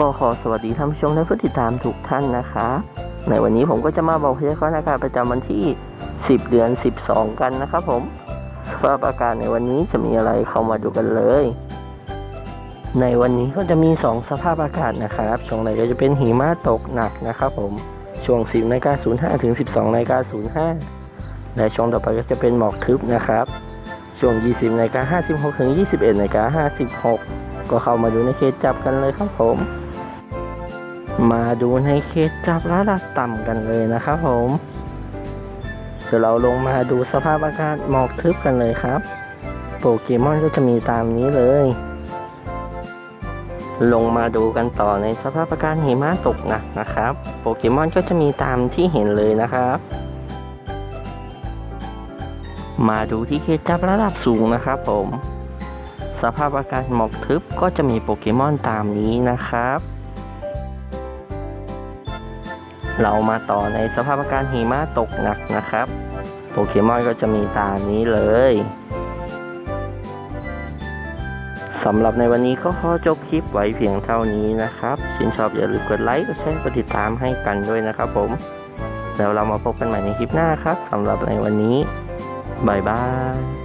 ก็ขอสวัสดีท่านผู้ชมและผู้ติดตามทุกท่านนะคะ ในวันนี้ผมก็จะมาบอกพยากรณ์อากาศประจำวันที่ 10 เดือน 12 กันนะครับผมสภาพอากาศในวันนี้จะมีอะไรเข้ามาดูกันเลย ในวันนี้ก็จะมี 2 สภาพอากาศนะครับช่วงไหนก็จะเป็นหิมะตกหนักนะครับผมช่วง 10นาฬิกา05ถึง 12นาฬิกา05และช่วงต่อไปก็จะเป็นหมอกทึบนะครับช่วง 20นาฬิกา56ถึง 21นาฬิกา56ก็เข้ามาดูในเขตจับกันเลยครับผม มาดูในเขตจับระดับต่ำกันเลยนะครับผมเดี๋ยวเราลงมาดูสภาพอากาศหมอกทึบกันเลยครับ โปเกมอนก็จะมีตามนี้เลย ลงมาดูกันต่อในสภาพอากาศหิมะตกหนักนะครับ โปเกมอนก็จะมีตามที่เห็นเลยนะครับ มาดูที่เขตจับระดับสูงนะครับผม สภาพอากาศหมอกทึบก็จะมีโปเกมอนตามนี้นะครับ เรามาต่อในสภาพอากาศหิมะตกหนักนะครับโปเกมอนก็จะมีตามนี้เลยสำหรับในวันนี้ก็ขอจบคลิปไว้เพียงเท่านี้นะครับชื่นชอบอย่าลืมกดไลค์กดแชร์กดติดตามให้กันด้วยนะครับผม แล้วเรามาพบกันใหม่ในคลิปหน้าครับสำหรับในวันนี้บายบาย